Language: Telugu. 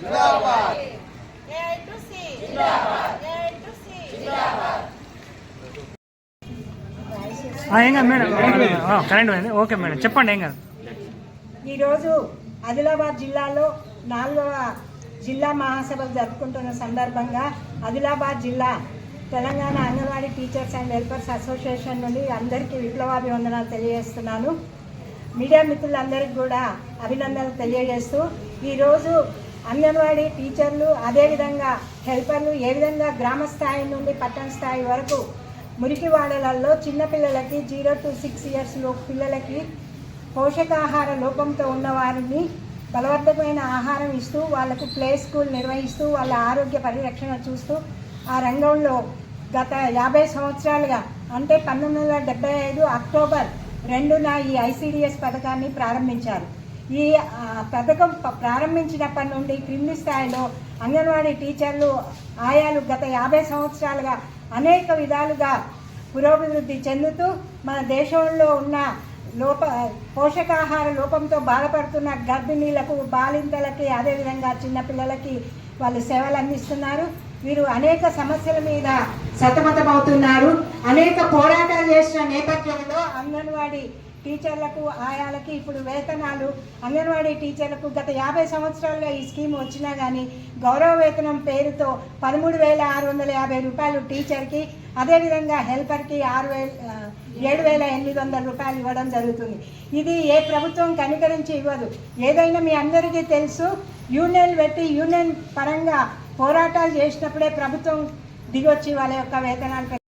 జిందాబాద్. మేడం. చెప్పండి ఈరోజు ఆదిలాబాద్ జిల్లాలో నాలుగవ జిల్లా మహాసభలు జరుపుకుంటున్న సందర్భంగా ఆదిలాబాద్ జిల్లా Telangana anganwadi teachers and welfares association నుండి అందరికీ విప్లవాభివందనాలు తెలియజేస్తున్నాను. మీడియా మిత్రులందరికీ కూడా అభినందనలు తెలియజేస్తూ ఈరోజు అంగన్వాడీ టీచర్లు అదేవిధంగా హెల్పర్లు ఏ విధంగా గ్రామ స్థాయి నుండి పట్టణ స్థాయి వరకు మురికి వాడలలో చిన్నపిల్లలకి జీరో టు సిక్స్ ఇయర్స్ లోపు పిల్లలకి పోషకాహార లోపంతో ఉన్న వారిని బలవర్ధకమైన ఆహారం ఇస్తూ వాళ్ళకు ప్లే స్కూల్ నిర్వహిస్తూ వాళ్ళ ఆరోగ్య పరిరక్షణ చూస్తూ ఆ రంగంలో గత యాభై సంవత్సరాలుగా అంటే పంతొమ్మిది వందల డెబ్బై ఐదు అక్టోబర్ రెండున ఈ ఐసిడిఎస్ పథకాన్ని ప్రారంభించారు. ఈ పథకం ప్రారంభించినప్పటి నుండి క్రింది స్థాయిలో అంగన్వాడీ టీచర్లు ఆయాలు గత యాభై సంవత్సరాలుగా అనేక విధాలుగా పురోభివృద్ధి చెందుతూ మన దేశంలో ఉన్న లోప పోషకాహార లోపంతో బాధపడుతున్న గర్భిణీలకు బాలింతలకి అదేవిధంగా చిన్నపిల్లలకి వాళ్ళు సేవలు అందిస్తున్నారు. వీరు అనేక సమస్యల మీద సతమతమవుతున్నారు. అనేక పోరాటాలు చేసిన నేపథ్యంలో అంగన్వాడీ టీచర్లకు ఆయాలకి ఇప్పుడు వేతనాలు. అంగన్వాడీ టీచర్లకు గత యాభై సంవత్సరాల్లో ఈ స్కీమ్ వచ్చినా కానీ గౌరవ వేతనం పేరుతో పదమూడు వేల ఆరు వందల యాభై రూపాయలు టీచర్కి అదేవిధంగా హెల్పర్కి ఆరు వేల ఏడు వేల ఎనిమిది వందల రూపాయలు ఇవ్వడం జరుగుతుంది. ఇది ఏ ప్రభుత్వం కనికరించి ఇవ్వదు. ఏదైనా మీ అందరికీ తెలుసు యూనియన్ పెట్టి యూనియన్ పరంగా పోరాటాలు చేసినప్పుడే ప్రభుత్వం దిగొచ్చి వాళ్ళ యొక్క వేతనాలు